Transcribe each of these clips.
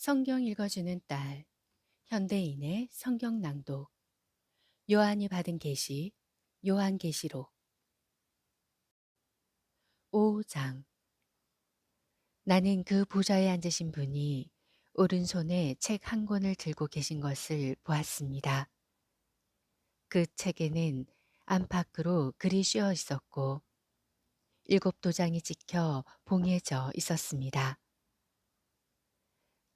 성경 읽어주는 딸, 현대인의 성경 낭독, 요한이 받은 계시, 요한 계시록 5장 나는 그 보좌에 앉으신 분이 오른손에 책 한 권을 들고 계신 것을 보았습니다. 그 책에는 안팎으로 글이 씌어 있었고 일곱 도장이 찍혀 봉해져 있었습니다.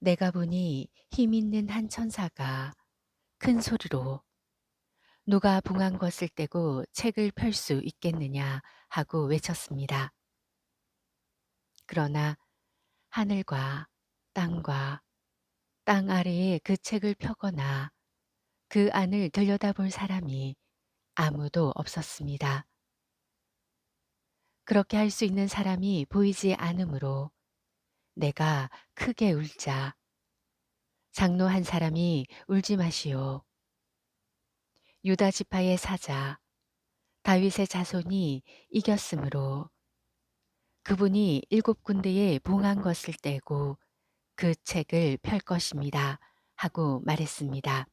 내가 보니 힘 있는 한 천사가 큰 소리로 누가 봉한 것을 떼고 책을 펼 수 있겠느냐 하고 외쳤습니다. 그러나 하늘과 땅과 땅 아래에 그 책을 펴거나 그 안을 들여다볼 사람이 아무도 없었습니다. 그렇게 할 수 있는 사람이 보이지 않으므로 내가 크게 울자. 장로 한 사람이 울지 마시오. 유다 지파의 사자 다윗의 자손이 이겼으므로 그분이 일곱 군데에 봉한 것을 떼고 그 책을 펼 것입니다. 하고 말했습니다.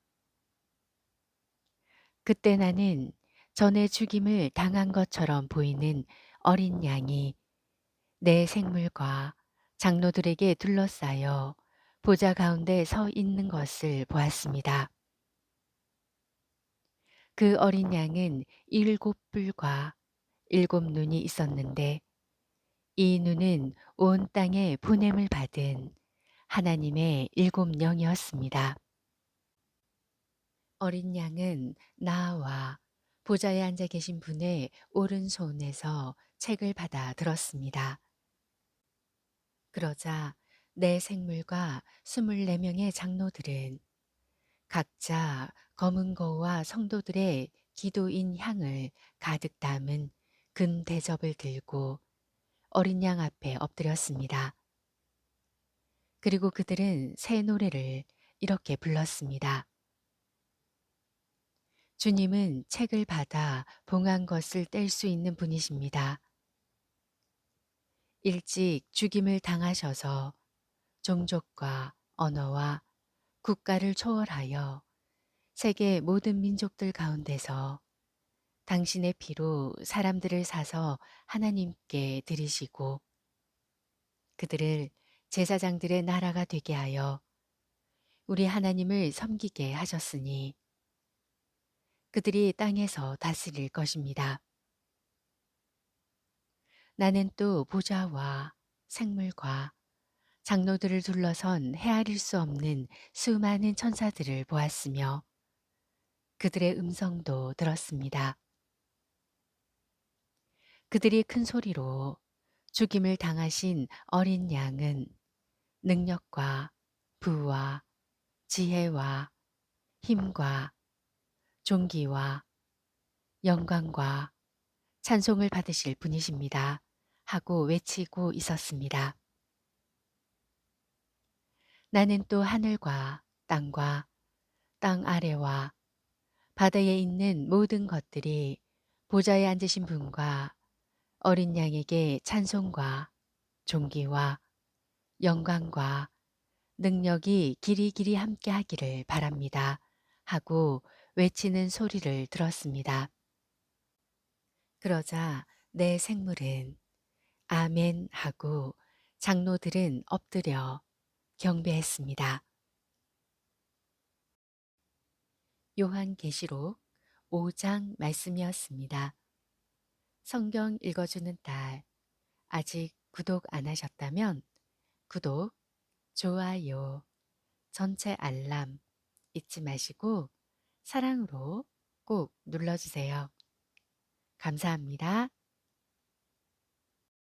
그때 나는 전에 죽임을 당한 것처럼 보이는 어린 양이 내 생물과 장로들에게 둘러싸여 보좌 가운데 서 있는 것을 보았습니다. 그 어린 양은 일곱 뿔과 일곱 눈이 있었는데 이 눈은 온 땅에 보냄을 받은 하나님의 일곱 영이었습니다. 어린 양은 나와 보좌에 앉아 계신 분의 오른손에서 책을 받아 들었습니다. 그러자 내 생물과 스물네 명의 장로들은 각자 검은 거와 성도들의 기도인 향을 가득 담은 금 대접을 들고 어린 양 앞에 엎드렸습니다. 그리고 그들은 새 노래를 이렇게 불렀습니다. 주님은 책을 받아 봉한 것을 뗄 수 있는 분이십니다. 일찍 죽임을 당하셔서 종족과 언어와 국가를 초월하여 세계 모든 민족들 가운데서 당신의 피로 사람들을 사서 하나님께 드리시고 그들을 제사장들의 나라가 되게 하여 우리 하나님을 섬기게 하셨으니 그들이 땅에서 다스릴 것입니다. 나는 또 보좌와 생물과 장로들을 둘러선 헤아릴 수 없는 수많은 천사들을 보았으며 그들의 음성도 들었습니다. 그들이 큰 소리로 죽임을 당하신 어린 양은 능력과 부와 지혜와 힘과 존귀와 영광과 찬송을 받으실 분이십니다. 하고 외치고 있었습니다. 나는 또 하늘과 땅과 땅 아래와 바다에 있는 모든 것들이 보좌에 앉으신 분과 어린 양에게 찬송과 존귀와 영광과 능력이 길이 길이 함께 하기를 바랍니다. 하고 외치는 소리를 들었습니다. 그러자 내 생물은 아멘 하고 장로들은 엎드려 경배했습니다. 요한계시록 5장 말씀이었습니다. 성경 읽어주는 딸, 아직 구독 안 하셨다면 구독, 좋아요, 전체 알람 잊지 마시고 사랑으로 꼭 눌러주세요. 감사합니다.